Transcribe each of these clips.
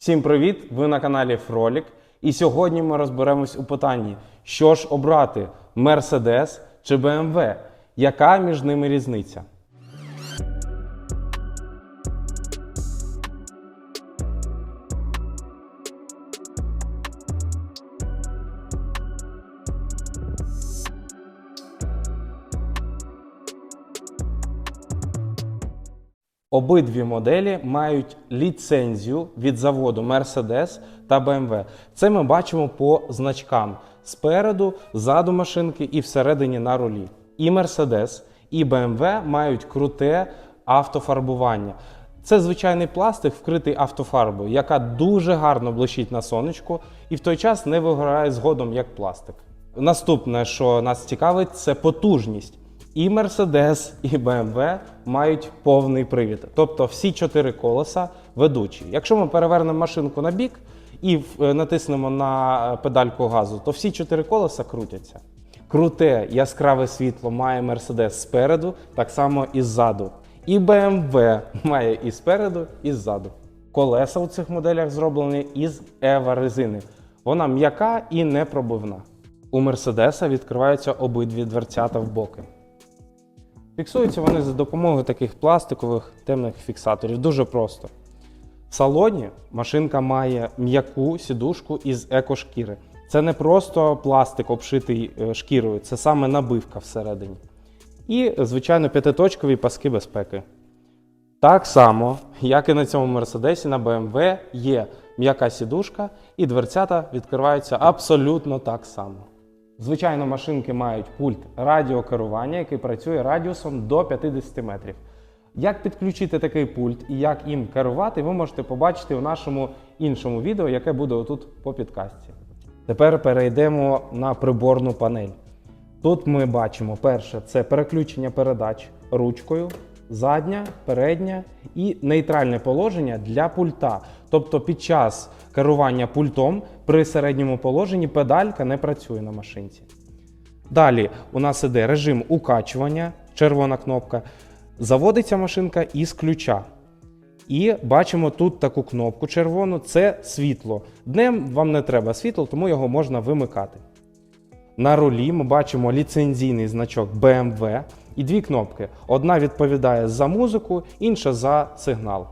Всім привіт! Ви на каналі Фролік. І сьогодні ми розберемось у питанні, що ж обрати Мерседес чи БМВ, Яка між ними різниця? Обидві моделі мають ліцензію від заводу Mercedes та BMW. Це ми бачимо по значкам спереду, ззаду машинки і всередині на рулі. І Mercedes, і BMW мають круте автофарбування. Це звичайний пластик, вкритий автофарбою, яка дуже гарно блищить на сонечку і в той час не вигорає згодом як пластик. Наступне, що нас цікавить, це потужність. І Mercedes, і BMW мають повний привід. Тобто всі чотири колеса ведучі. Якщо ми перевернемо машинку на бік і е, натиснемо на педальку газу, то всі чотири колеса крутяться. Круте яскраве світло має Mercedes спереду, так само і ззаду. І BMW має і спереду, і ззаду. Колеса у цих моделях зроблені із ева резини. Вона м'яка і непробивна. У Мерседеса відкриваються обидві дверцята в боки. Фіксуються вони за допомогою таких пластикових темних фіксаторів. Дуже просто. В салоні машинка має м'яку сідушку із екошкіри. Це не просто пластик, обшитий е, шкірою, це саме набивка всередині. І, звичайно, п'ятиточкові паски безпеки. Так само, як і на цьому Мерседесі, на BMW є м'яка сідушка, і дверцята відкриваються абсолютно так само. Звичайно, машинки мають пульт радіокерування, який працює радіусом до 50 метрів. Як підключити такий пульт і як їм керувати, ви можете побачити у нашому іншому відео, яке буде отут по підкасті. Тепер перейдемо на приборну панель. Тут ми бачимо перше це переключення передач ручкою, задня, передня і нейтральне положення для пульта. Тобто під час керування пультом при середньому положенні педалька не працює на машинці. Далі у нас іде режим укачування, червона кнопка. Заводиться машинка із ключа. І бачимо тут таку кнопку червону це світло. Днем вам не треба світло, тому його можна вимикати. На рулі ми бачимо ліцензійний значок BMW і дві кнопки. Одна відповідає за музику, інша за сигнал.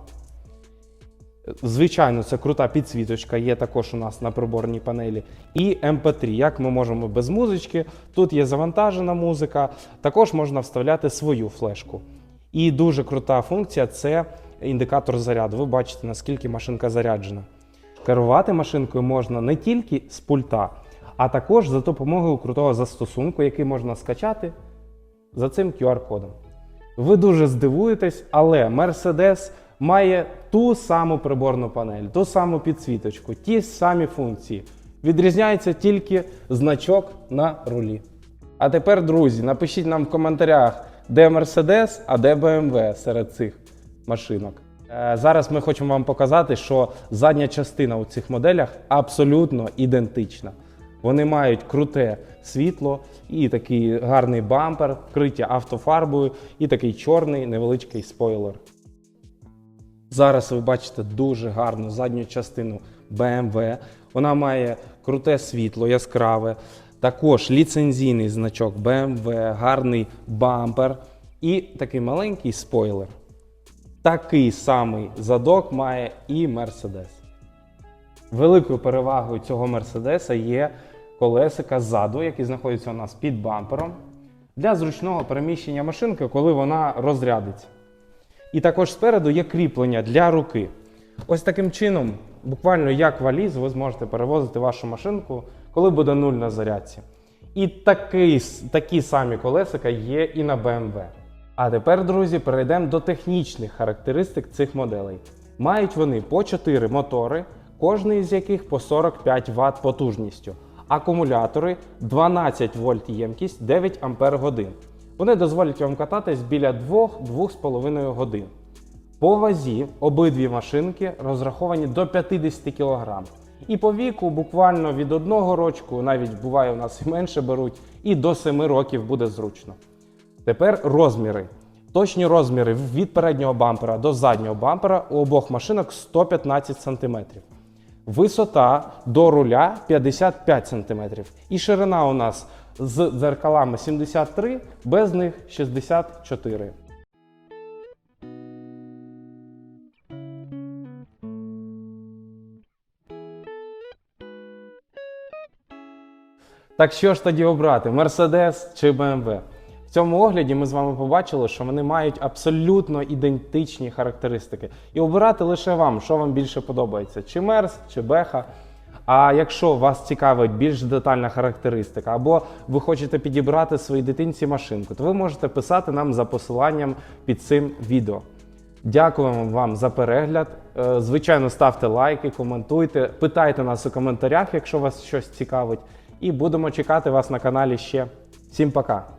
Звичайно, це крута підсвіточка, є також у нас на приборній панелі. І MP3, як ми можемо без музички. Тут є завантажена музика, також можна вставляти свою флешку. І дуже крута функція це індикатор заряду. Ви бачите, наскільки машинка заряджена. Керувати машинкою можна не тільки з пульта, а також за допомогою крутого застосунку, який можна скачати за цим QR-кодом. Ви дуже здивуєтесь, але Mercedes має ту саму приборну панель, ту саму підсвіточку, ті самі функції. Відрізняється тільки значок на рулі. А тепер, друзі, напишіть нам в коментарях, де Mercedes, а де BMW серед цих машинок. Е, Зараз ми хочемо вам показати, що задня частина у цих моделях абсолютно ідентична. Вони мають круте світло і такий гарний бампер, вкриття автофарбою, і такий чорний невеличкий спойлер. Зараз ви бачите дуже гарну задню частину BMW. Вона має круте світло, яскраве, також ліцензійний значок BMW, гарний бампер і такий маленький спойлер. Такий самий задок має і Mercedes. Великою перевагою цього Мерседеса є колесика ззаду, які знаходяться у нас під бампером, для зручного переміщення машинки, коли вона розрядиться. І також спереду є кріплення для руки. Ось таким чином, буквально як валіз, ви зможете перевозити вашу машинку, коли буде нуль на зарядці. І такий, такі самі колесика є і на BMW. А тепер, друзі, перейдемо до технічних характеристик цих моделей. Мають вони по 4 мотори, кожний з яких по 45 Вт потужністю. Акумулятори 12 вольт ємкість 9 ампер годин. Вони дозволять вам кататись біля 2-2,5 годин. По вазі обидві машинки розраховані до 50 кг. І по віку буквально від одного рочку, навіть буває у нас і менше беруть, і до 7 років буде зручно. Тепер розміри. Точні розміри від переднього бампера до заднього бампера у обох машинок 115 см. Висота до руля 55 см. І ширина у нас з дзеркалами 73, без них 64. Так що ж тоді обрати Mercedes чи BMW? В цьому огляді ми з вами побачили, що вони мають абсолютно ідентичні характеристики. І обирати лише вам, що вам більше подобається: чи Мерс, чи Беха. А якщо вас цікавить більш детальна характеристика, або ви хочете підібрати своїй дитинці машинку, то ви можете писати нам за посиланням під цим відео. Дякуємо вам за перегляд. Е, Звичайно, ставте лайки, коментуйте, питайте нас у коментарях, якщо вас щось цікавить. І будемо чекати вас на каналі ще. Всім пока!